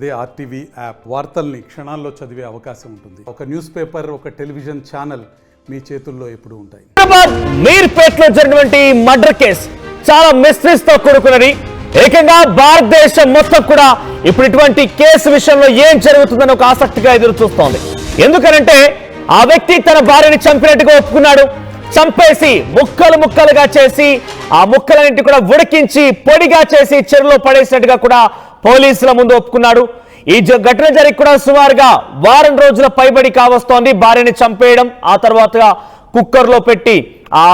అదే RTV app వార్తల్ని క్షణాల్లో చదివే అవకాశం ఉంటుంది. ఒక న్యూస్ పేపర్ ఒక టెలివిజన్ ఛానల్ మీ చేతుల్లో ఎప్పుడు ఉంటాయి. మీర్పేట్లో జరిగినటువంటి మర్డర్ కేస్ చాలా మిస్టరీస్తో కూడుకున్నది. ఏకంగా భారతదేశం మొత్తం కూడా ఇప్పుడు ఇటువంటి కేసు విషయంలో ఏం జరుగుతుందని ఒక ఆసక్తిగా ఎదురు చూస్తోంది ఎందుకనంటే ఆ వ్యక్తి తన భార్యని చంపినట్టుగా ఒప్పుకున్నాడు. చంపేసి ముక్కలు ముక్కలుగా చేసి ఆ ముక్కలన్నింటి కూడా ఉడికించి పొడిగా చేసి చెరువులో పడేసినట్టుగా కూడా పోలీసుల ముందు ఒప్పుకున్నాడు. ఈ ఘటన జరిగి కూడా సుమారుగా వారం రోజుల పైబడి కావస్తోంది. భార్యని చంపేయడం ఆ తర్వాత కుక్కర్లో పెట్టి ఆ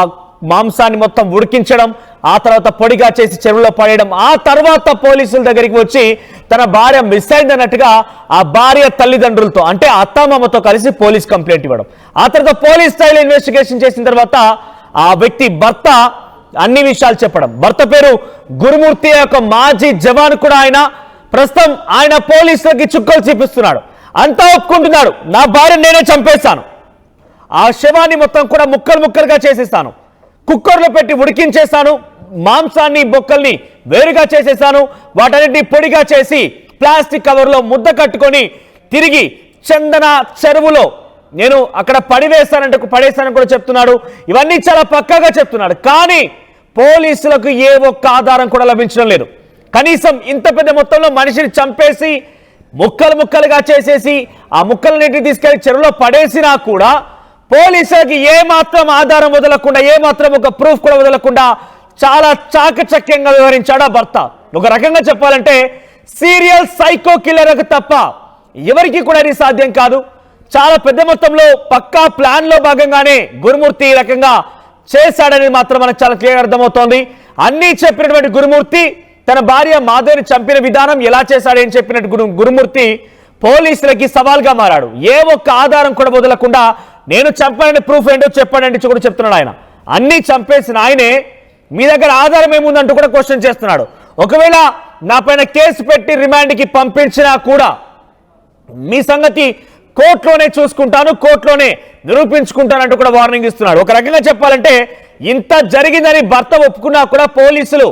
మాంసాన్ని మొత్తం ఉడికించడం ఆ తర్వాత పొడిగా చేసి చెరువులో పడేయడం ఆ తర్వాత పోలీసుల దగ్గరికి వచ్చి తన భార్య మిస్ అయిందన్నట్టుగా ఆ భార్య తల్లిదండ్రులతో అంటే అత్తమామతో కలిసి పోలీస్ కంప్లైంట్ ఇవ్వడం. ఆ తర్వాత పోలీస్ స్థాయిలో ఇన్వెస్టిగేషన్ చేసిన తర్వాత ఆ వ్యక్తి భర్త అన్ని విషయాలు చెప్పడం. భర్త పేరు గురుమూర్తి యొక్క మాజీ జవాన్ కూడా ఆయన. ప్రస్తుతం ఆయన పోలీసులకి చుక్కలు చూపిస్తున్నాడు. అంతా ఒప్పుకుంటున్నాడు. నా భార్య నేనే చంపేశాను ఆ శవాన్ని మొత్తం కూడా ముక్కలు ముక్కలుగా చేసేస్తాను. కుక్కర్లో పెట్టి ఉడికించేస్తాను. మాంసాన్ని బొక్కల్ని వేరుగా చేసేసాను. వాటన్నిటిని పొడిగా చేసి ప్లాస్టిక్ కవర్లో ముద్ద కట్టుకొని తిరిగి చందన చెరువులో నేను అక్కడ పడివేశానంటే పడేశానని కూడా చెప్తున్నాడు. ఇవన్నీ చాలా పక్కాగా చెప్తున్నాడు. కానీ పోలీసులకు ఏ ఒక్క ఆధారం కూడా లభించడం లేదు. కనీసం ఇంత పెద్ద మొత్తంలో మనిషిని చంపేసి ముక్కలు ముక్కలుగా చేసేసి ఆ ముక్కలన్నింటినీ తీసుకెళ్ళి చెరువులో పడేసినా కూడా పోలీసులకి ఏ మాత్రం ఆధారం వదలకుండా ఏ మాత్రం ఒక ప్రూఫ్ కూడా వదలకుండా చాలా చాకచక్యంగా వివరించాడు ఆ భర్త. ఒక రకంగా చెప్పాలంటే సీరియల్ సైకో కిల్లర్కు తప్ప ఎవరికి కూడా ఇది సాధ్యం కాదు. చాలా పెద్ద మొత్తంలో పక్కా ప్లాన్లో భాగంగానే గురుమూర్తి ఈ రకంగా చేశాడని మాత్రం మనకు చాలా క్లియర్ అర్థమవుతోంది. అన్నీ చెప్పినటువంటి గురుమూర్తి తన భార్య మాధవిని చంపిన విధానం ఎలా చేశాడని చెప్పినట్టు గురు గురుమూర్తి పోలీసులకి సవాల్గా మారాడు. ఏ ఒక్క ఆధారం కూడా వదలకుండా నేను చంపానని ప్రూఫ్ ఏంటో చెప్పాడంటే కూడా చెప్తున్నాడు ఆయన. అన్నీ చంపేసిన ఆయనే మీ దగ్గర ఆధారం ఏముందంటూ కూడా క్వశ్చన్ చేస్తున్నాడు. ఒకవేళ నా పైన కేసు పెట్టి రిమాండ్కి పంపించినా కూడా మీ సంగతి కోర్టులోనే చూసుకుంటాను కోర్టులోనే నిరూపించుకుంటానంటూ కూడా వార్నింగ్ ఇస్తున్నాడు. ఒక రకంగా చెప్పాలంటే ఇంత జరిగిందని భర్త ఒప్పుకున్నా కూడా పోలీసులు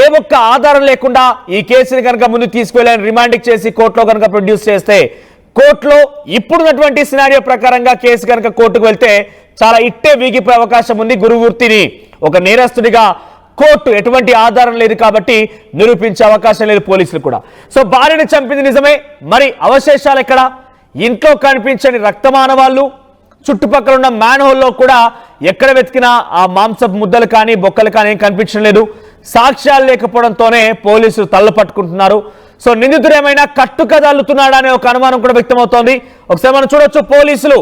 ఏ ఒక్క ఆధారం లేకుండా ఈ కేసుని కనుక ముందు తీసుకువెళ్ళని రిమాండ్ చేసి కోర్టులో కనుక ప్రొడ్యూస్ చేస్తే కోర్టులో ఇప్పుడున్నటువంటి సినారియో ప్రకారంగా కేసు కనుక కోర్టుకు వెళ్తే చాలా ఇట్టే వీగిపోయే అవకాశం ఉంది గురుమూర్తిని. ఒక నేరస్తుడిగా కోర్టు ఎటువంటి ఆధారం లేదు కాబట్టి నిరూపించే అవకాశం లేదు పోలీసులు కూడా. సో భార్యను చంపింది నిజమే మరి అవశేషాలు ఎక్కడ? ఇంట్లో కనిపించని రక్తమానవాళ్ళు చుట్టుపక్కల ఉన్న మ్యాన్ హోల్లో కూడా ఎక్కడ వెతికినా ఆ మాంసపు ముద్దలు కానీ బొక్కలు కానీ ఏం కనిపించడం లేదు. సాక్ష్యాలు లేకపోవడంతోనే పోలీసులు తల్ల పట్టుకుంటున్నారు. సో నిందితుడు ఏమైనా కట్టు అనే ఒక అనుమానం కూడా వ్యక్తమవుతోంది. ఒకసారి మనం చూడొచ్చు పోలీసులు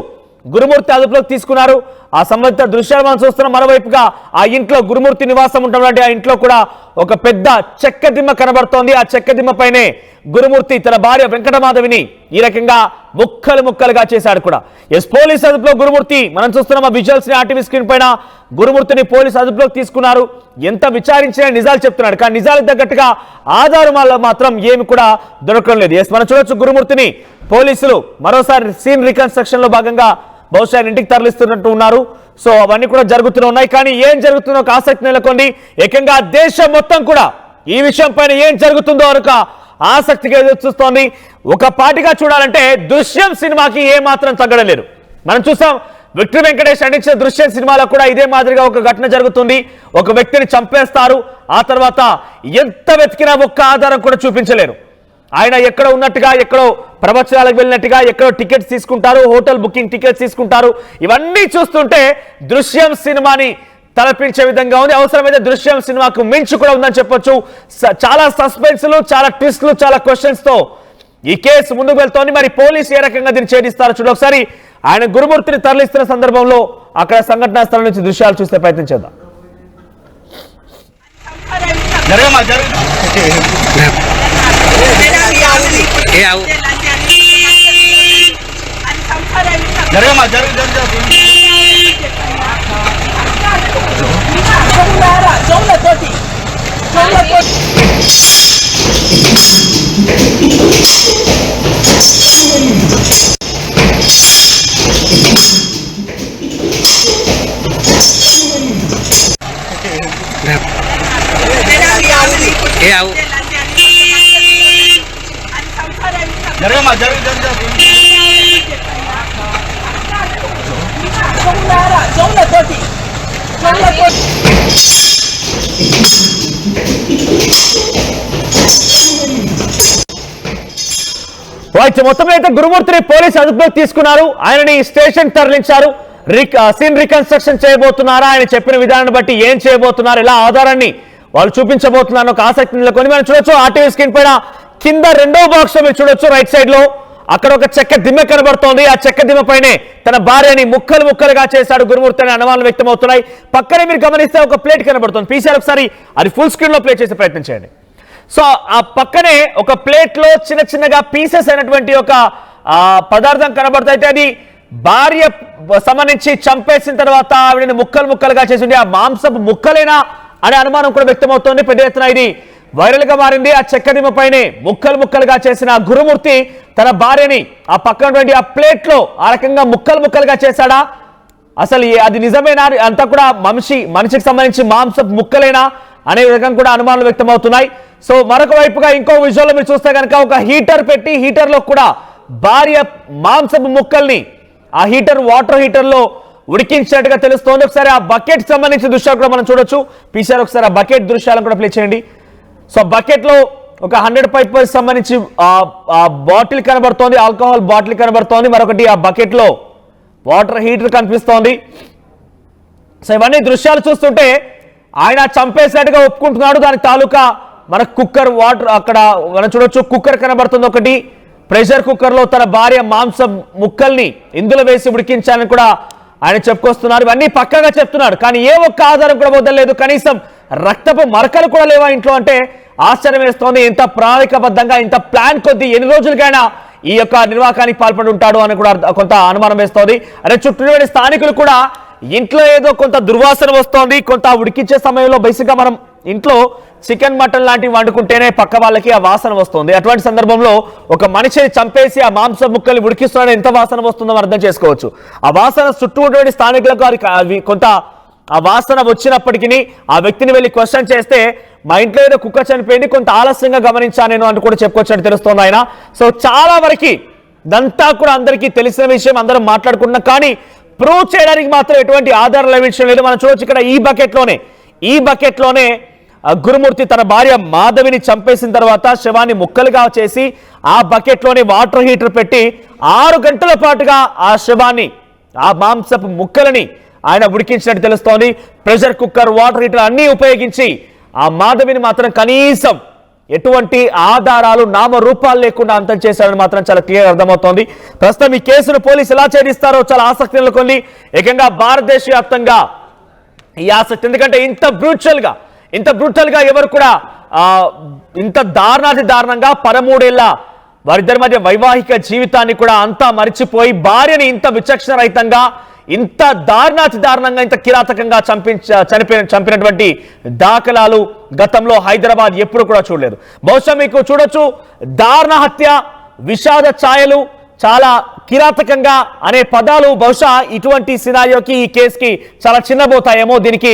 గురుమూర్తి అదుపులోకి తీసుకున్నారు. ఆ సంబంధిత దృశ్యాలు మనం చూస్తున్నాం మరోవైపుగా ఆ ఇంట్లో గురుమూర్తి నివాసం ఉన్నటువంటి ఆ ఇంట్లో కూడా ఒక పెద్ద చెక్క దిమ్మ కనబడుతోంది. ఆ చెక్క దిమ్మ పైనే గురుమూర్తి తన భార్య వెంకటమాధవిని ఈ రకంగా ముక్కలు ముక్కలుగా చేశాడు కూడా. ఎస్ పోలీస్ అదుపులో గురుమూర్తి మనం చూస్తున్నాం ఆ విజువల్స్ని ఆర్టీవీ స్క్రీన్ పైన గురుమూర్తిని పోలీస్ అదుపులోకి తీసుకున్నారు. ఎంత విచారించినా నిజాలు చెప్తున్నాడు. కానీ నిజాలకు తగ్గట్టుగా ఆధారమాల్లో మాత్రం ఏమి కూడా దొరకడం లేదు. ఎస్ మనం చూడొచ్చు గురుమూర్తిని పోలీసులు మరోసారి సీన్ రికన్స్ట్రక్షన్లో భాగంగా బహుశా ఇంటికి తరలిస్తున్నట్టు ఉన్నారు. సో అవన్నీ కూడా జరుగుతూనే ఉన్నాయి. కానీ ఏం జరుగుతుందో ఒక ఆసక్తి నెలకొంది. ఏకంగా దేశం మొత్తం కూడా ఈ విషయం పైన ఏం జరుగుతుందో ఒక ఆసక్తిగా ఎదురు చూస్తోంది. ఒక పాటిగా చూడాలంటే దృశ్యం సినిమాకి ఏ మాత్రం తగ్గడం లేదు. మనం చూసాం విక్టరీ వెంకటేష్ నటించిన దృశ్యం సినిమాలో కూడా ఇదే మాదిరిగా ఒక ఘటన జరుగుతుంది. ఒక వ్యక్తిని చంపేస్తారు. ఆ తర్వాత ఎంత వెతికినా ఒక్క ఆధారం కూడా చూపించలేరు. ఆయన ఎక్కడ ఉన్నట్టుగా ఎక్కడో ప్రవచనాలకు వెళ్ళినట్టుగా ఎక్కడో టికెట్స్ తీసుకుంటారు హోటల్ బుకింగ్ టికెట్స్ తీసుకుంటారు. ఇవన్నీ చూస్తుంటే దృశ్యం సినిమాని తలపించే విధంగా ఉంది. అవసరమైతే దృశ్యం సినిమాకు మించి కూడా ఉందని చెప్పొచ్చు. చాలా సస్పెన్స్లు చాలా ట్విస్ట్లు చాలా క్వశ్చన్స్తో ఈ కేసు ముందుకు వెళ్తోంది. మరి పోలీసు ఏ రకంగా దీన్ని ఛేదిస్తారో చూడు ఒకసారి. ఆయన గురుమూర్తిని తరలిస్తున్న సందర్భంలో అక్కడ సంఘటనా స్థలం నుంచి దృశ్యాలు చూస్తే ప్రయత్నం చేద్దాం. జరగమ్మా జరగ ఏ ఆవు జరగమ్మా జరగ జరగ జౌలతోటి జౌలతోటి ఏ ఆవు అది మొత్తం అయితే గురుమూర్తిని పోలీసు అదుపులోకి తీసుకున్నారు. ఆయనని స్టేషన్ తరలించారు. రిక్ సీన్ రికన్స్ట్రక్షన్ చేయబోతున్నారా? ఆయన చెప్పిన విధానాన్ని బట్టి ఏం చేయబోతున్నారు? ఇలా ఆధారాన్ని వాళ్ళు చూపించబోతున్నారు ఒక ఆసక్తి నెలకొని మనం చూడొచ్చు ఆర్టీవీ స్క్రీన్ పైన కింద రెండో బాక్స్లో మీరు చూడొచ్చు రైట్ సైడ్లో అక్కడ ఒక చెక్క దిమ్మె కనబడుతోంది. ఆ చెక్క దిమ్మ పైనే తన భార్యని ముక్కలు ముక్కలుగా చేశాడు గురుమూర్తి అనే అనుమానాలు వ్యక్తమవుతున్నాయి. పక్కనే మీరు గమనిస్తే ఒక ప్లేట్ కనబడుతుంది. పీసీఆర్ ఒకసారి అది ఫుల్ స్క్రీన్లో ప్లే చేసే ప్రయత్నం చేయండి. సో ఆ పక్కనే ఒక ప్లేట్లో చిన్న చిన్నగా పీసెస్ అయినటువంటి ఒక పదార్థం కనబడుతుంది అది భార్య సంబంధించి చంపేసిన తర్వాత ఆవిడని ముక్కలు ముక్కలుగా చేసింది. ఆ మాంసపు ముక్కలేనా అనే అనుమానం కూడా వ్యక్తమవుతోంది. పెద్ద ఎత్తున ఇది వైరల్గా మారింది. ఆ చెక్కదిమ్మ పైనే ముక్కలు ముక్కలుగా చేసిన గురుమూర్తి తన భార్యని ఆ పక్కనటువంటి ఆ ప్లేట్లో ఆ రకంగా ముక్కలు ముక్కలుగా చేశాడా? అసలు అది నిజమేనా? అంతా కూడా మనిషి మనిషికి సంబంధించి మాంసపు ముక్కలేనా? అనే విధంగా కూడా అనుమానాలు వ్యక్తమవుతున్నాయి. సో మరొక వైపుగా ఇంకో విషయంలో మీరు చూస్తే కనుక ఒక హీటర్ పెట్టి హీటర్లో కూడా భార్య మాంసపు ముక్కల్ని ఆ హీటర్ వాటర్ హీటర్లో ఉడికించినట్టుగా తెలుస్తోంది. ఒకసారి ఆ బకెట్ సంబంధించిన దృశ్యాలు కూడా మనం చూడొచ్చు. పీసీఆర్ ఒకసారి ఆ బకెట్ దృశ్యాలను కూడా ప్లే చేయండి. సో బకెట్లో ఒక హండ్రెడ్ పైప్ సంబంధించి ఆ బాటిల్ కనబడుతోంది. ఆల్కహాల్ బాటిల్ కనబడుతోంది. మరొకటి ఆ బకెట్లో వాటర్ హీటర్ కనిపిస్తోంది. సో ఇవన్నీ దృశ్యాలు చూస్తుంటే ఆయన చంపేసినట్టుగా ఒప్పుకుంటున్నాడు. దాని తాలూకా మన కుక్కర్ వాటర్ అక్కడ మనం చూడొచ్చు కుక్కర్ కనబడుతుంది ఒకటి. ప్రెషర్ కుక్కర్లో తన భార్య మాంసం ముక్కల్ని ఇందులో వేసి ఉడికించాలని కూడా ఆయన చెప్పుకొస్తున్నారు. ఇవన్నీ పక్కగా చెప్తున్నాడు. కానీ ఏ ఒక్క ఆధారం కూడా వదలలేదు. కనీసం రక్తపు మరకలు కూడా లేవా ఇంట్లో అంటే ఆశ్చర్యం వేస్తోంది. ఇంత ప్రణాళికబద్ధంగా ఇంత ప్లాన్ కొద్దీ ఎన్ని రోజులకైనా ఈ యొక్క నిర్వాహానికి పాల్పడి ఉంటాడు అని కూడా కొంత అనుమానం వేస్తోంది. అరే చుట్టూ స్థానికులు కూడా ఇంట్లో ఏదో కొంత దుర్వాసన వస్తోంది కొంత ఉడికించే సమయంలో బేసిక్గా మనం ఇంట్లో చికెన్ మటన్ లాంటివి వండుకుంటేనే పక్క వాళ్ళకి ఆ వాసన వస్తుంది. అటువంటి సందర్భంలో ఒక మనిషిని చంపేసి ఆ మాంస ముక్కలు ఉడికిస్తున్న ఎంత వాసన వస్తుందో అర్థం చేసుకోవచ్చు. ఆ వాసన చుట్టూ ఉన్నటువంటి స్థానికులకు వారికి అవి కొంత ఆ వాసన వచ్చినప్పటికీ ఆ వ్యక్తిని వెళ్ళి క్వశ్చన్ చేస్తే మా ఇంట్లో ఏదో కుక్క చనిపోయింది కొంత ఆలస్యంగా గమనించా నేను అని కూడా చెప్పుకోవచ్చు తెలుస్తోంది ఆయన. సో చాలా వరకు ఇదంతా కూడా అందరికీ తెలిసిన విషయం అందరం మాట్లాడుకుంటున్నాం కానీ ప్రూవ్ చేయడానికి మాత్రం ఎటువంటి ఆధారం లభించడం లేదు. మనం చూడొచ్చు ఇక్కడ ఈ బకెట్లోనే ఈ బకెట్లోనే ఆ గురుమూర్తి తన భార్య మాధవిని చంపేసిన తర్వాత శవాన్ని ముక్కలుగా చేసి ఆ బకెట్లోనే వాటర్ హీటర్ పెట్టి ఆరు గంటల పాటుగా ఆ శవాన్ని ఆ మాంసపు ముక్కలని ఆయన ఉడికించినట్టు తెలుస్తోంది. ప్రెషర్ కుక్కర్ వాటర్ హీటర్ అన్నీ ఉపయోగించి ఆ మాధవిని మాత్రం కనీసం ఎటువంటి ఆధారాలు నామరూపాలు లేకుండా అంతం చేశారని మాత్రం చాలా క్లియర్ అర్థమవుతోంది. ప్రస్తుతం ఈ కేసును పోలీసు ఎలా ఛేదిస్తారో చాలా ఆసక్తి నెలకొంది. ఏకంగా భారతదేశ వ్యాప్తంగా ఈ ఆసక్తి ఎందుకంటే ఇంత బ్రూచువల్గా ఇంత బ్రూటల్గా ఎవరు కూడా ఇంత దారుణాతి దారుణంగా పదమూడేళ్ళ వారిద్దరి మధ్య వైవాహిక జీవితాన్ని కూడా అంతా మరిచిపోయి భార్యని ఇంత విచక్షణ రహితంగా ఇంత దారుణాతి దారుణంగా ఇంత కిరాతకంగా చంపించ చనిపోయిన చంపినటువంటి దాఖలాలు గతంలో హైదరాబాద్ ఎప్పుడు కూడా చూడలేదు. బహుశా మీకు చూడొచ్చు దారుణ హత్య విషాద ఛాయలు చాలా కిరాతకంగా అనే పదాలు బహుశా ఇటువంటి సినారియోకి ఈ కేసుకి చాలా చిన్నబోతాయేమో. దీనికి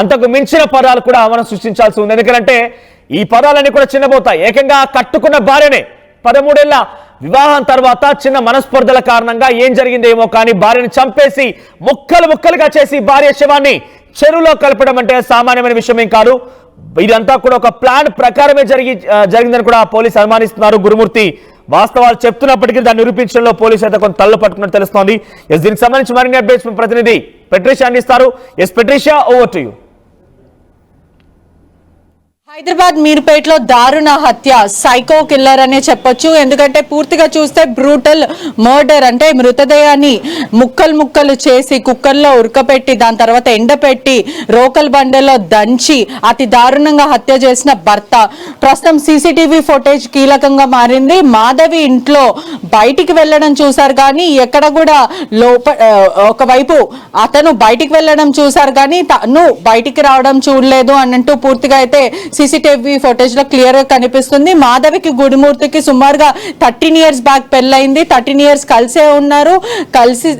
అంతకు మించిన పదాలు కూడా మనం సృష్టించాల్సి ఉంది. ఎందుకంటే ఈ పదాలన్నీ కూడా చిన్నబోతాయి. ఏకంగా కట్టుకున్న భార్యనే. పదమూడేళ్ళ వివాహం తర్వాత చిన్న మనస్పర్ధల కారణంగా ఏం జరిగిందేమో కానీ భార్యని చంపేసి ముక్కలు ముక్కలుగా చేసి భార్య శవాన్ని చెరువులో కలపడం అంటే సామాన్యమైన విషయమేం కాదు. ఇదంతా కూడా ఒక ప్లాన్ ప్రకారమే జరిగి జరిగిందని కూడా పోలీసు అనుమానిస్తున్నారు. గురుమూర్తి వాస్తవాలు చెప్తున్నప్పటికీ దాన్ని నిరూపించడంలో పోలీసు అయితే కొంత తల్లు పట్టుకున్నట్టు తెలుస్తోంది. ఎస్ దీనికి సంబంధించి మరిన్ని అప్డేట్స్ ప్రతినిధి పెట్రిషియా అందిస్తారు yes Patricia over to you Hyderabad మీర్పేటలో దారుణ హత్య. సైకో కిల్లర్ అనే చెప్పొచ్చు. ఎందుకంటే పూర్తిగా చూస్తే బ్రూటల్ మర్డర్ అంటే మృతదేహాన్ని ముక్కలు ముక్కలు చేసి కుక్కర్లో ఉడకపెట్టి దాని తర్వాత ఎండపెట్టి రోకల్ బండలో దంచి అతి దారుణంగా హత్య చేసిన భర్త. ప్రస్తుతం సీసీటీవీ ఫుటేజ్ కీలకంగా మారింది. మాధవి ఇంట్లో బయటికి వెళ్ళడం చూశారు కానీ ఎక్కడ కూడా లోప ఒకవైపు అతను బయటికి వెళ్ళడం చూశారు కానీ తను బయటికి రావడం చూడలేదు అన్నట్టు పూర్తిగా అయితే సీసీటీవీ ఫుటేజ్లో క్లియర్గా కనిపిస్తుంది. మాధవికి గుడిమూర్తికి సుమారుగా థర్టీన్ ఇయర్స్ బ్యాక్ పెళ్ళయింది. థర్టీన్ ఇయర్స్ కలిసే ఉన్నారు. కలిసి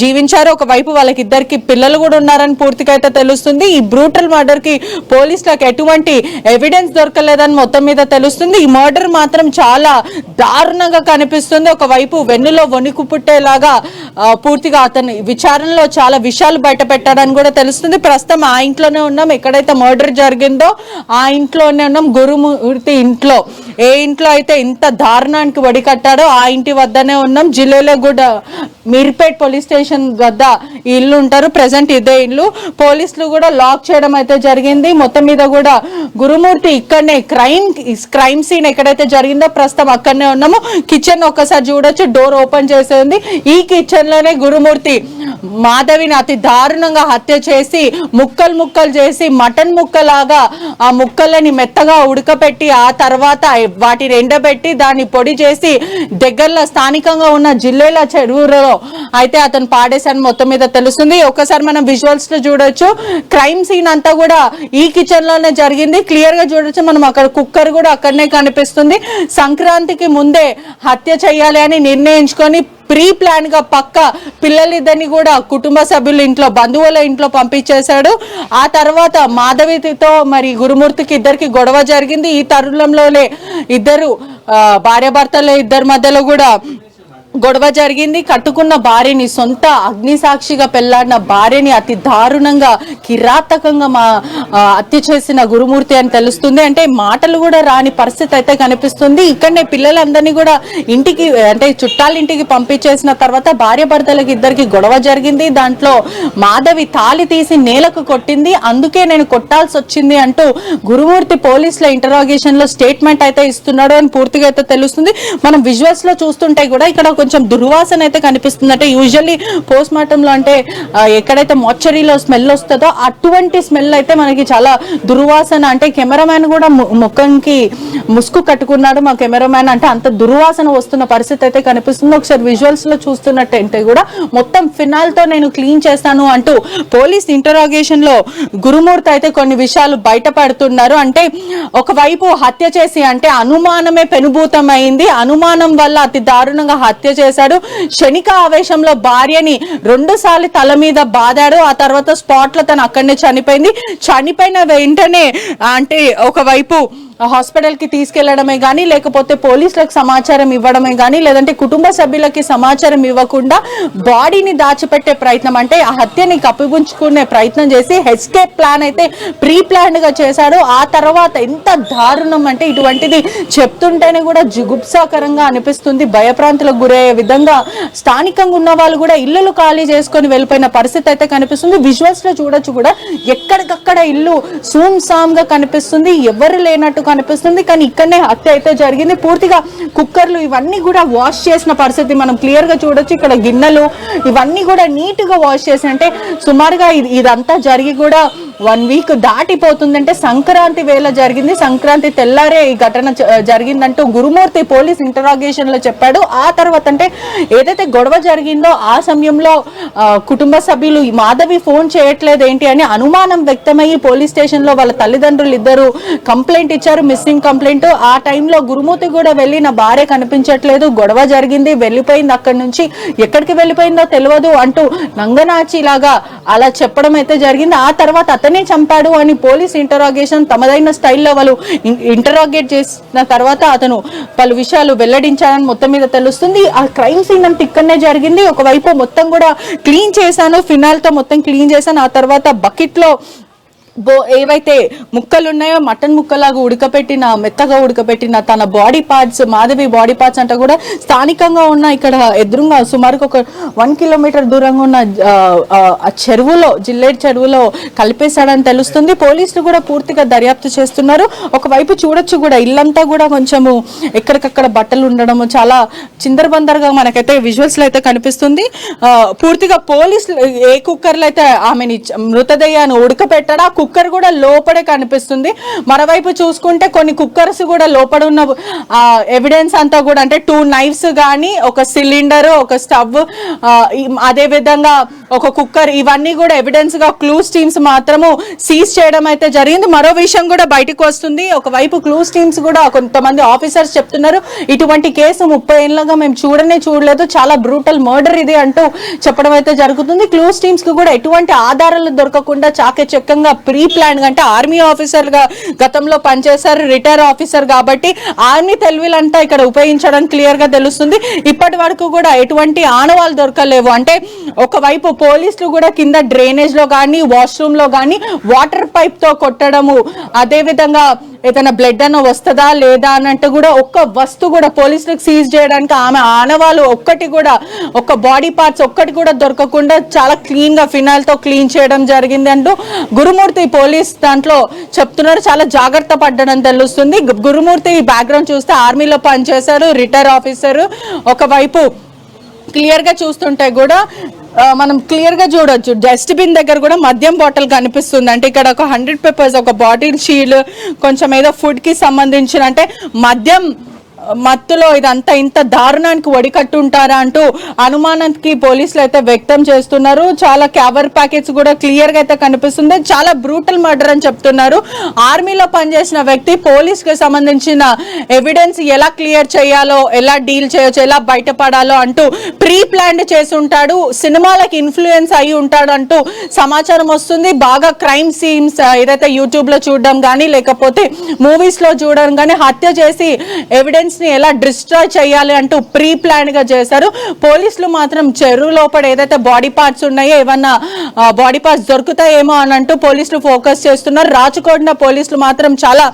జీవించారు. ఒకవైపు వాళ్ళకి ఇద్దరికి పిల్లలు కూడా ఉన్నారని పూర్తిగా అయితే తెలుస్తుంది. ఈ బ్రూటల్ మర్డర్కి పోలీసులకు ఎటువంటి ఎవిడెన్స్ దొరకలేదని మొత్తం మీద తెలుస్తుంది. ఈ మర్డర్ మాత్రం చాలా దారుణంగా కనిపిస్తుంది. ఒకవైపు వెన్నులో వణుకు పుట్టేలాగా పూర్తిగా అతని విచారణలో చాలా విషయాలు బయట పెట్టాడని కూడా తెలుస్తుంది. ప్రస్తుతం ఆ ఇంట్లోనే ఉన్నాం. ఎక్కడైతే మర్డర్ జరిగిందో ఆ ఇంట్లోనే ఉన్నాం. గురుమూర్తి ఇంట్లో. ఏ ఇంట్లో అయితే ఇంత దారుణానికి వడికట్టాడో ఆ ఇంటి వద్దనే ఉన్నాం. జిల్లాలో కూడా మీర్పేట్ పోలీస్ స్టేషన్ వద్ద ఈ ఇల్లు ఉంటారు. ప్రజెంట్ ఇదే ఇల్లు. పోలీసులు కూడా లాక్ చేయడం అయితే జరిగింది. మొత్తం మీద కూడా గురుమూర్తి ఇక్కడనే క్రైమ్ క్రైమ్ సీన్ ఎక్కడైతే జరిగిందో ప్రస్తుతం అక్కడనే ఉన్నాము. కిచెన్ ఒక్కసారి చూడొచ్చు. డోర్ ఓపెన్ చేసే ఉంది ఈ కిచెన్లోనే గురుమూర్తి మాధవిని అతి దారుణంగా హత్య చేసి ముక్కలు ముక్కలు చేసి మటన్ ముక్కలాగా ఆ ముక్కలని మెత్తగా ఉడకపెట్టి ఆ తర్వాత వాటిని ఎండబెట్టి దాన్ని పొడి చేసి దగ్గరలో స్థానికంగా ఉన్న జిల్లేల చెరువులో అయితే అతను పాడేశాను మొత్తం మీద తెలుస్తుంది. ఒకసారి మనం విజువల్స్లో చూడొచ్చు. క్రైమ్ సీన్ అంతా కూడా ఈ కిచెన్లోనే జరిగింది. క్లియర్గా చూడొచ్చు. మనం అక్కడ కుక్కర్ కూడా అక్కడనే కనిపిస్తుంది. సంక్రాంతికి ముందే హత్య చేయాలి అని నిర్ణయించుకొని ప్రీ ప్లాన్గా పక్క పిల్లలిద్దరిని కూడా కుటుంబ సభ్యుల ఇంట్లో బంధువుల ఇంట్లో పంపించేశాడు. ఆ తర్వాత మాధవితో మరి గురుమూర్తికి ఇద్దరికి గొడవ జరిగింది. ఈ తరుణంలోనే ఇద్దరు భార్యాభర్తల ఇద్దరి మధ్యలో కూడా గొడవ జరిగింది. కట్టుకున్న భార్యని సొంత అగ్నిసాక్షిగా పెళ్ళాడిన భార్యని అతి దారుణంగా కిరాతకంగా మా హత్య చేసిన గురుమూర్తి అని తెలుస్తుంది. అంటే మాటలు కూడా రాని పరిస్థితి అయితే కనిపిస్తుంది. ఇక్కడనే పిల్లలందరినీ కూడా ఇంటికి అంటే చుట్టాలింటికి పంపించేసిన తర్వాత భార్య భర్తలకు ఇద్దరికి గొడవ జరిగింది. దాంట్లో మాధవి తాలి తీసి నేలకు కొట్టింది. అందుకే నేను కొట్టాల్సి వచ్చింది అంటూ గురుమూర్తి పోలీసుల ఇంటరాగేషన్లో స్టేట్మెంట్ అయితే ఇస్తున్నాడు అని పూర్తిగా అయితే తెలుస్తుంది. మనం విజువల్స్లో చూస్తుంటే కూడా ఇక్కడ కొంచెం దుర్వాసన అయితే కనిపిస్తుంది. అంటే యూజువల్లీ పోస్ట్ మార్టంలో అంటే ఎక్కడైతే మొచ్చరీలో స్మెల్ వస్తుందో అటువంటి స్మెల్ అయితే మనకి చాలా దుర్వాసన. అంటే కెమెరామ్యాన్ కూడా ముఖంకి ముసుగు కట్టుకున్నాడు. మా కెమెరామ్యాన్ అంటే అంత దుర్వాసన వస్తున్న పరిస్థితి అయితే కనిపిస్తుంది. ఒకసారి విజువల్స్లో చూస్తున్నట్టయితే కూడా మొత్తం ఫినాల్తో నేను క్లీన్ చేస్తాను అంటూ పోలీస్ ఇంటరాగేషన్లో గురుమూర్తి అయితే కొన్ని విషయాలు బయటపడుతున్నారు. అంటే ఒకవైపు హత్య చేసి అంటే అనుమానమే పెనుభూతమైంది. అనుమానం వల్ల అతి దారుణంగా హత్య చేశాడు. క్షణిక ఆవేశంలో భార్యని రెండు సార్లు తల మీద బాదాడు. ఆ తర్వాత స్పాట్లో తను అక్కడనే చనిపోయింది. చనిపోయిన వెంటనే అంటే ఒకవైపు హాస్పిటల్కి తీసుకెళ్ళడమే కానీ లేకపోతే పోలీసులకు సమాచారం ఇవ్వడమే కానీ లేదంటే కుటుంబ సభ్యులకి సమాచారం ఇవ్వకుండా బాడీని దాచిపెట్టే ప్రయత్నం అంటే ఆ హత్యని కప్పిపుంచుకునే ప్రయత్నం చేసి హెస్కేప్ ప్లాన్ అయితే ప్రీ ప్లాన్డ్గా చేశాడు. ఆ తర్వాత ఎంత దారుణం అంటే ఇటువంటిది చెప్తుంటేనే కూడా జుగుప్సాకరంగా అనిపిస్తుంది. భయప్రాంతులకు గురయ్యే విధంగా స్థానికంగా ఉన్న వాళ్ళు కూడా ఇల్లులు ఖాళీ చేసుకొని వెళ్ళిపోయిన పరిస్థితి అయితే కనిపిస్తుంది. విజువల్స్లో చూడొచ్చు కూడా ఎక్కడికక్కడ ఇల్లు సూమ్ సామ్గా కనిపిస్తుంది. ఎవరు లేనట్టు కనిపిస్తుంది. కానీ ఇక్కడనే హత్య అయితే జరిగింది. పూర్తిగా కుక్కర్లు ఇవన్నీ కూడా వాష్ చేసిన పరిస్థితి మనం క్లియర్గా చూడొచ్చు. ఇక్కడ గిన్నెలు ఇవన్నీ కూడా నీట్గా వాష్ చేసి అంటే సుమారుగా ఇదంతా జరిగి కూడా వన్ వీక్ దాటిపోతుందంటే సంక్రాంతి వేళ జరిగింది. సంక్రాంతి తెల్లారే ఈ ఘటన జరిగిందంటూ గురుమూర్తి పోలీస్ ఇంటరాగేషన్లో చెప్పాడు. ఆ తర్వాత అంటే ఏదైతే గొడవ జరిగిందో ఆ సమయంలో కుటుంబ సభ్యులు మాధవి ఫోన్ చేయట్లేదు ఏంటి అని అనుమానం వ్యక్తమయ్యి పోలీస్ స్టేషన్లో వాళ్ళ తల్లిదండ్రులు ఇద్దరు కంప్లైంట్ ఇచ్చారు. Missing complaint? ఆ టైంలో గురుమూర్తి కూడా వెళ్ళి నా భార్య కనిపించట్లేదు. గొడవ జరిగింది. వెళ్ళిపోయింది అక్కడి నుంచి. ఎక్కడికి వెళ్ళిపోయిందో తెలియదు అంటూ నంగనాచి లాగా అలా చెప్పడం అయితే జరిగింది. ఆ తర్వాత అతనే చంపాడు అని పోలీస్ ఇంటరాగేషన్ తమదైన స్టైల్లో వాళ్ళు ఇంటరాగేట్ చేసిన తర్వాత అతను పలు విషయాలు వెల్లడించాడని మొత్తం మీద తెలుస్తుంది. ఆ క్రైమ్ సీన్ అంత ఇక్కడనే జరిగింది. ఒకవైపు మొత్తం కూడా క్లీన్ చేశాను. ఫినాల్తో మొత్తం క్లీన్ చేశాను. ఆ తర్వాత బకెట్లో బో ఏవైతే ముక్కలు ఉన్నాయో మటన్ ముక్కలాగా ఉడకపెట్టిన మెత్తగా ఉడకపెట్టిన తన body parts Madhavi body parts అంటే కూడా స్థానికంగా ఉన్న ఇక్కడ ఎదురుగా సుమారుగా ఒక వన్ కిలోమీటర్ దూరంగా ఉన్న ఆ, చెరువులో జిల్లేడ్ చెరువులో కలిపేశాడని తెలుస్తుంది. పోలీసులు కూడా పూర్తిగా దర్యాప్తు చేస్తున్నారు. ఒకవైపు చూడొచ్చు కూడా ఇల్లంతా కూడా కొంచెము ఎక్కడికక్కడ బట్టలు ఉండడము చాలా చిందరబందరగా మనకైతే విజువల్స్లో అయితే కనిపిస్తుంది. పూర్తిగా పోలీసులు ఏ కుక్కర్లో అయితే ఆమెని మృతదేహాన్ని ఉడకపెట్టడా ఆ కుక్కర్ కూడా లోపడే కనిపిస్తుంది. మరోవైపు చూసుకుంటే కొన్ని కుక్కర్స్ కూడా లోపడ ఉన్న ఎవిడెన్స్ అంతా కూడా అంటే టూ నైఫ్స్ కానీ ఒక సిలిండర్ ఒక స్టవ్ అదేవిధంగా ఒక కుక్కర్ ఇవన్నీ కూడా ఎవిడెన్స్గా క్లూస్ టీమ్స్ మాత్రము సీజ్ చేయడం అయితే జరిగింది. మరో విషయం కూడా బయటకు వస్తుంది. ఒకవైపు క్లూస్ టీమ్స్ కూడా కొంతమంది ఆఫీసర్స్ చెప్తున్నారు ఇటువంటి కేసు ముప్పై ఏళ్ళగా మేము చూడనే చూడలేదు. చాలా బ్రూటల్ మర్డర్ ఇది అంటూ చెప్పడం అయితే జరుగుతుంది. క్లూస్ టీమ్స్కి కూడా ఎటువంటి ఆధారాలు దొరకకుండా చాకచక్యంగా ప్రీ ప్లాన్ అంటే ఆర్మీ ఆఫీసర్గా గతంలో పనిచేశారు రిటైర్ ఆఫీసర్ కాబట్టి ఆర్మీ తెలివిలంతా ఇక్కడ ఉపయోగించడం క్లియర్గా తెలుస్తుంది. ఇప్పటి వరకు కూడా ఎటువంటి ఆనవాళ్ళు దొరకలేవు. అంటే ఒకవైపు పోలీసులు కూడా కింద డ్రైనేజ్లో కానీ వాష్రూమ్లో కానీ వాటర్ పైప్తో కొట్టడము అదే విధంగా ఏదైనా బ్లడ్ అన్న వస్తుందా లేదా అన్నట్టు కూడా ఒక్క వస్తువు కూడా పోలీసులకు సీజ్ చేయడానికి ఆమె ఆనవాళ్ళు ఒక్కటి కూడా ఒక్క బాడీ పార్ట్స్ ఒక్కటి కూడా దొరకకుండా చాలా క్లీన్గా తో క్లీన్ చేయడం జరిగింది అంటూ గురుమూర్తి పోలీస్ దాంట్లో చెప్తున్నారు. చాలా జాగ్రత్త పడ్డడం తెలుస్తుంది. గురుమూర్తి బ్యాక్గ్రౌండ్ చూస్తే ఆర్మీలో పనిచేశారు రిటైర్ ఆఫీసర్. ఒకవైపు క్లియర్గా చూస్తుంటే కూడా మనం క్లియర్గా చూడొచ్చు. డస్ట్బిన్ దగ్గర కూడా మద్యం బాటిల్ కనిపిస్తుంది. అంటే ఇక్కడ ఒక హండ్రెడ్ పేపర్స్ ఒక బాటిల్ షీల్ కొంచెం ఏదో ఫుడ్కి సంబంధించిన అంటే మద్యం మత్తులో ఇదంతా ఇంత దారుణానికి ఒడికట్టుంటారా అంటూ అనుమానానికి పోలీసులు అయితే వ్యక్తం చేస్తున్నారు. చాలా క్యాబర్ ప్యాకెట్స్ కూడా క్లియర్గా అయితే కనిపిస్తుంది. చాలా బ్రూటల్ మర్డర్ అని చెప్తున్నారు. ఆర్మీలో పనిచేసిన వ్యక్తి పోలీస్కి సంబంధించిన ఎవిడెన్స్ ఎలా క్లియర్ చేయాలో ఎలా డీల్ చేయొచ్చు ఎలా బయటపడాలో అంటూ ప్రీ ప్లాన్డ్ చేసి ఉంటాడు. సినిమాలకు ఇన్ఫ్లుయెన్స్ అయి ఉంటాడు అంటూ సమాచారం వస్తుంది. బాగా క్రైమ్ సీన్స్ ఏదైతే యూట్యూబ్లో చూడడం కానీ లేకపోతే మూవీస్లో చూడడం కానీ హత్య చేసి ఎవిడెన్స్ ని ఎలా డిస్ట్రాయ్ చేయాలి అంటూ ప్రీ ప్లాన్గా చేశారు. పోలీసులు మాత్రం చెరువు లోపల ఏదైతే బాడీ పార్ట్స్ ఉన్నాయో ఏమన్నా బాడీ పార్ట్స్ దొరుకుతాయేమో అని అంటూ పోలీసులు ఫోకస్ చేస్తున్నారు. రాచకోడిన పోలీసులు మాత్రం చాలా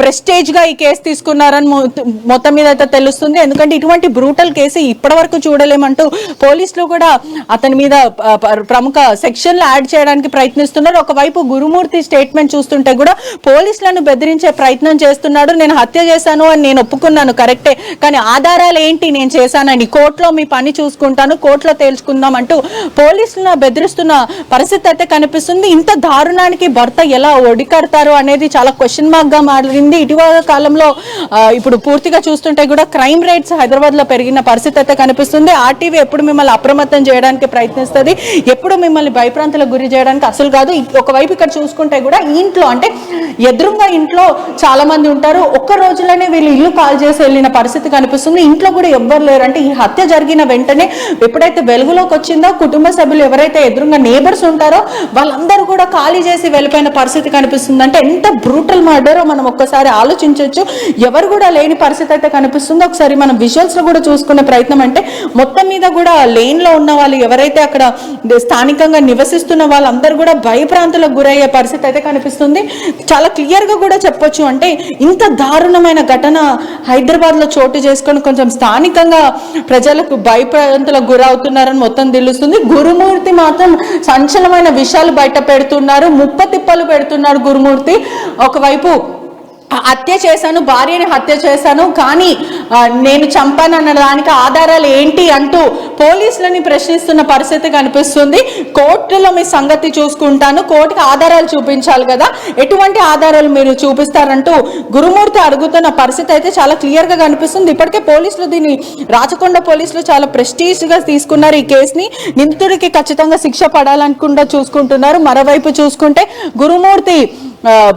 ప్రెస్టేజ్గా ఈ కేసు తీసుకున్నారని మొత్తం మీద అయితే తెలుస్తుంది. ఎందుకంటే ఇటువంటి బ్రూటల్ కేసు ఇప్పటి వరకు చూడలేమంటూ పోలీసులు కూడా అతని మీద ప్రముఖ సెక్షన్లు యాడ్ చేయడానికి ప్రయత్నిస్తున్నారు. ఒకవైపు గురుమూర్తి స్టేట్మెంట్ చూస్తుంటే కూడా పోలీసులను బెదిరించే ప్రయత్నం చేస్తున్నాడు. నేను హత్య చేశాను అని నేను ఒప్పుకున్నాను కరెక్టే. కానీ ఆధారాలు ఏంటి? నేను చేశానని కోర్టులో మీ పని చూసుకుంటాను కోర్టులో తేల్చుకుందాం అంటూ పోలీసులను బెదిరిస్తున్న పరిస్థితి అయితే కనిపిస్తుంది. ఇంత దారుణానికి భర్త ఎలా ఒడికడతారు అనేది చాలా క్వశ్చన్ మార్క్గా మారింది. ఇటీవల కాలంలో ఇప్పుడు పూర్తిగా చూస్తుంటే కూడా క్రైమ్ రేట్స్ హైదరాబాద్లో పెరిగిన పరిస్థితి అయితే కనిపిస్తుంది. ఆర్టీవీ ఎప్పుడు మిమ్మల్ని అప్రమత్తం చేయడానికి ప్రయత్నిస్తుంది? ఎప్పుడు మిమ్మల్ని భయప్రాంతాలకు గురి చేయడానికి అసలు కాదు. ఒకవైపు ఇక్కడ చూసుకుంటే కూడా ఇంట్లో అంటే ఎదురుగా ఇంట్లో చాలా మంది ఉంటారు. ఒక్క రోజులోనే వీళ్ళు ఇల్లు కాల్ చేసి వెళ్ళిన పరిస్థితి కనిపిస్తుంది. ఇంట్లో కూడా ఎవ్వరు లేరు అంటే ఈ హత్య జరిగిన వెంటనే ఎప్పుడైతే వెలుగులోకి వచ్చిందో కుటుంబ సభ్యులు ఎవరైతే ఎదురుగా నేబర్స్ ఉంటారో వాళ్ళందరూ కూడా ఖాళీ చేసి వెళ్ళిపోయిన పరిస్థితి కనిపిస్తుంది. అంటే ఎంత బ్రూటల్ మర్డరో మనం ఒక్కసారి ఆలోచించవచ్చు ఎవరు కూడా లేని పరిస్థితి అయితే కనిపిస్తుంది. ఒకసారి మనం విజువల్స్లో కూడా చూసుకునే ప్రయత్నం అంటే మొత్తం మీద కూడా లేన్లో ఉన్న వాళ్ళు ఎవరైతే అక్కడ స్థానికంగా నివసిస్తున్న వాళ్ళందరూ కూడా భయప్రాంతులకు గురయ్యే పరిస్థితి అయితే కనిపిస్తుంది. చాలా క్లియర్గా కూడా చెప్పొచ్చు అంటే ఇంత దారుణమైన ఘటన హైదరాబాద్లో చోటు చేసుకొని కొంచెం స్థానికంగా ప్రజలకు భయప్రాంతులకు గురవుతున్నారని మొత్తం తెలుస్తుంది. గురుమూర్తి మాత్రం సంచలనమైన విషయాలు బయట పెడుతున్నారు ముప్ప తిప్పలు పెడుతున్నారు గురుమూర్తి. ఒకవైపు హత్య చేశాను భార్యని హత్య చేశాను కానీ నేను చంపానన్న దానికి ఆధారాలు ఏంటి అంటూ పోలీసులని ప్రశ్నిస్తున్న పరిస్థితి కనిపిస్తుంది. కోర్టులో మీ సంగతి చూసుకుంటాను కోర్టుకి ఆధారాలు చూపించాలి కదా ఎటువంటి ఆధారాలు మీరు చూపిస్తారంటూ గురుమూర్తి అడుగుతున్న పరిస్థితి అయితే చాలా క్లియర్గా కనిపిస్తుంది. ఇప్పటికే పోలీసులు దీన్ని రాచకొండ పోలీసులు చాలా ప్రెస్టీజ్గా తీసుకున్నారు ఈ కేసుని. నిందితుడికి ఖచ్చితంగా శిక్ష పడాలనుకుండా చూసుకుంటున్నారు. మరోవైపు చూసుకుంటే గురుమూర్తి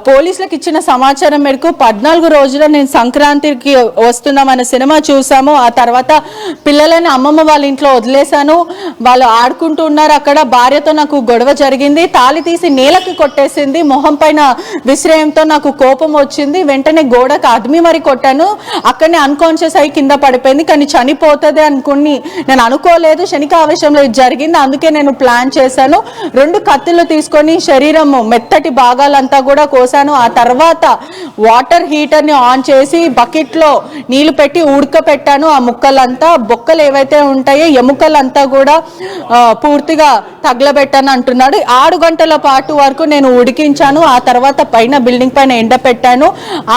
పోలీసులకు ఇచ్చిన సమాచారం మేరకు పద్నాలుగు రోజుల నేను సంక్రాంతికి వస్తున్నాం అనే సినిమా చూసాము. ఆ తర్వాత పిల్లలని అమ్మమ్మ వాళ్ళ ఇంట్లో వదిలేశాను. వాళ్ళు ఆడుకుంటూ ఉన్నారు అక్కడ. భార్యతో నాకు గొడవ జరిగింది. తాళి తీసి నేలకి కొట్టేసింది. మొహం పైన విశ్రయంతో నాకు కోపం వచ్చింది. వెంటనే గోడకు అదిమి మరి కొట్టాను. అక్కడనే అన్కాన్షియస్ అయి కింద పడిపోయింది. కానీ చనిపోతుంది అనుకుని నేను అనుకోలేదు. శనిక ఆవేశంలో ఇది జరిగింది. అందుకే నేను ప్లాన్ చేశాను. రెండు కత్తులు తీసుకొని శరీరం మెత్తటి భాగాలంతా కూడా కూడా కోసాను. ఆ తర్వాత వాటర్ హీటర్ని ఆన్ చేసి బకెట్లో నీళ్ళు పెట్టి ఉడకపెట్టాను. ఆ ముక్కలంతా బొక్కలు ఏవైతే ఉంటాయో ఎముకలంతా కూడా పూర్తిగా తగలబెట్టాను అంటున్నాడు. ఆరు గంటల పాటు వరకు నేను ఉడికించాను. ఆ తర్వాత పైన బిల్డింగ్ పైన ఎండ పెట్టాను.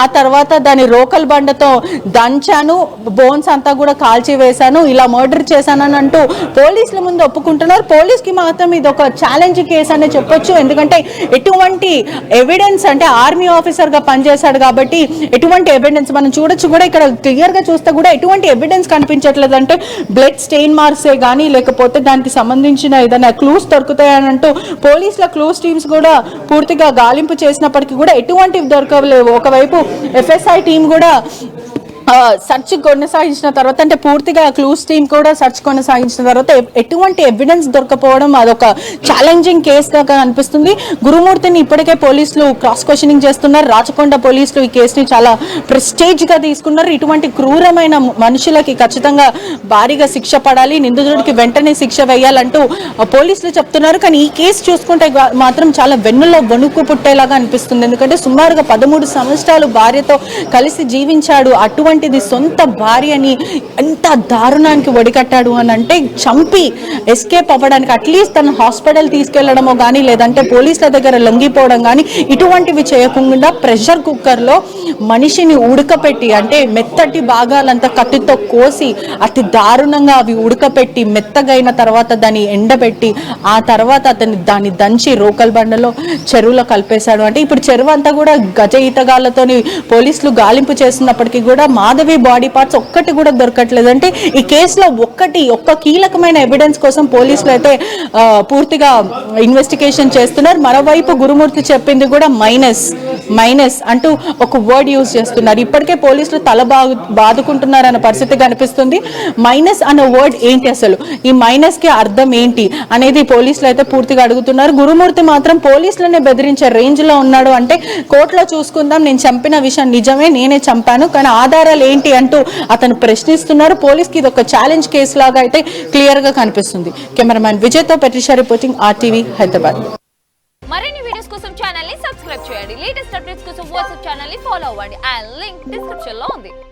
ఆ తర్వాత దాని రోకల్ బండతో దంచాను. బోన్స్ అంతా కూడా కాల్చి వేశాను. ఇలా మర్డర్ చేశానని అంటూ పోలీసుల ముందు ఒప్పుకుంటున్నారు. పోలీస్కి మాత్రం ఇది ఒక ఛాలెంజ్ కేసు అనే చెప్పొచ్చు. ఎందుకంటే ఎటువంటి ఎవిడెన్స్ అంటే ఆర్మీ ఆఫీసర్గా పనిచేశాడు కాబట్టి ఎటువంటి ఎవిడెన్స్ మనం చూడొచ్చు కూడా ఇక్కడ క్లియర్గా చూస్తే కూడా ఎటువంటి ఎవిడెన్స్ కనిపించట్లేదు అంటే బ్లడ్ స్టెయిన్ మార్క్సే కానీ లేకపోతే దానికి సంబంధించిన ఏదైనా క్లూస్ దొరుకుతాయని అంటూ పోలీసుల క్లూస్ టీమ్స్ కూడా పూర్తిగా గాలింపు చేసినప్పటికీ కూడా ఎటువంటివి దొరకలేవు ఒకవైపు ఎఫ్ఎస్ఐ టీం కూడా సర్చ్ కొనసాగించిన తర్వాత అంటే పూర్తిగా క్లూస్ టీమ్ కూడా సర్చ్ కొనసాగించిన తర్వాత ఎటువంటి ఎవిడెన్స్ దొరకపోవడం అదొక ఛాలెంజింగ్ కేసుగా అనిపిస్తుంది. గురుమూర్తిని ఇప్పటికే పోలీసులు క్రాస్ క్వశ్చనింగ్ చేస్తున్నారు. రాచకొండ పోలీసులు ఈ కేసుని చాలా ప్రెస్టేజ్గా తీసుకున్నారు. ఇటువంటి క్రూరమైన మనుషులకి ఖచ్చితంగా భారీగా శిక్ష పడాలి. నిందితుడికి వెంటనే శిక్ష వేయాలంటూ పోలీసులు చెప్తున్నారు. కానీ ఈ కేసు చూసుకుంటే మాత్రం చాలా వెన్నులో వణుకు పుట్టేలాగా అనిపిస్తుంది. ఎందుకంటే సుమారుగా పదమూడు సంవత్సరాలు భార్యతో కలిసి జీవించాడు అటువంటి అటువంటిది సొంత భార్యని ఎంత దారుణానికి ఒడికట్టాడు అని అంటే చంపి ఎస్కేప్ అవ్వడానికి అట్లీస్ట్ తను హాస్పిటల్ తీసుకెళ్ళడమో కానీ లేదంటే పోలీసుల దగ్గర లొంగిపోవడం కానీ ఇటువంటివి చేయకుండా ప్రెషర్ కుక్కర్లో మనిషిని ఉడకపెట్టి అంటే మెత్తటి భాగాలంతా కత్తితో కోసి అతి దారుణంగా అవి ఉడకపెట్టి మెత్తగైన తర్వాత దాన్ని ఎండబెట్టి ఆ తర్వాత అతని దాన్ని దంచి రోకల్ బండలో చెరువులో కలిపేశాడు. అంటే ఇప్పుడు చెరువు అంతా కూడా గజ ఈతగాళ్ళతోని పోలీసులు గాలింపు చేస్తున్నప్పటికీ కూడా మాధవి బాడీ పార్ట్స్ ఒక్కటి కూడా దొరకట్లేదు. అంటే ఈ కేసులో ఒక్కటి ఒక్క కీలకమైన ఎవిడెన్స్ కోసం పోలీసులు అయితే పూర్తిగా ఇన్వెస్టిగేషన్ చేస్తున్నారు. మరోవైపు గురుమూర్తి చెప్పింది కూడా మైనస్ మైనస్ అంటూ ఒక వర్డ్ యూజ్ చేస్తున్నారు. ఇప్పటికే పోలీసులు తల బాగు బాదుకుంటున్నారన్న పరిస్థితి కనిపిస్తుంది మైనస్ అన్న వర్డ్ ఏంటి అసలు? ఈ మైనస్కి అర్థం ఏంటి అనేది పోలీసులు అయితే పూర్తిగా అడుగుతున్నారు. గురుమూర్తి మాత్రం పోలీసులనే బెదిరించే రేంజ్లో ఉన్నాడు అంటే కోర్టులో చూసుకుందాం నేను చంపిన విషయం నిజమే నేనే చంపాను కానీ ఆధారాలు ఏంటి అంటూ అతను ప్రశ్నిస్తున్నారు. పోలీస్కి ఇది ఒక ఛాలెంజ్ కేసు లాగా అయితే క్లియర్గా కనిపిస్తుంది. కెమెరామ్యాన్ విజయ్తో పెట్రిషా రిపోర్టింగ్ ఆర్టీవీ హైదరాబాద్. మరిన్ని వీడియోస్ కోసం ఛానల్ లేటెస్ట్ అప్డేట్స్ కోసం వాట్సాప్ ఛానల్ని ఫాలో అవ్వండి. అండ్ లింక్ డిస్క్రిప్షన్లో ఉంది.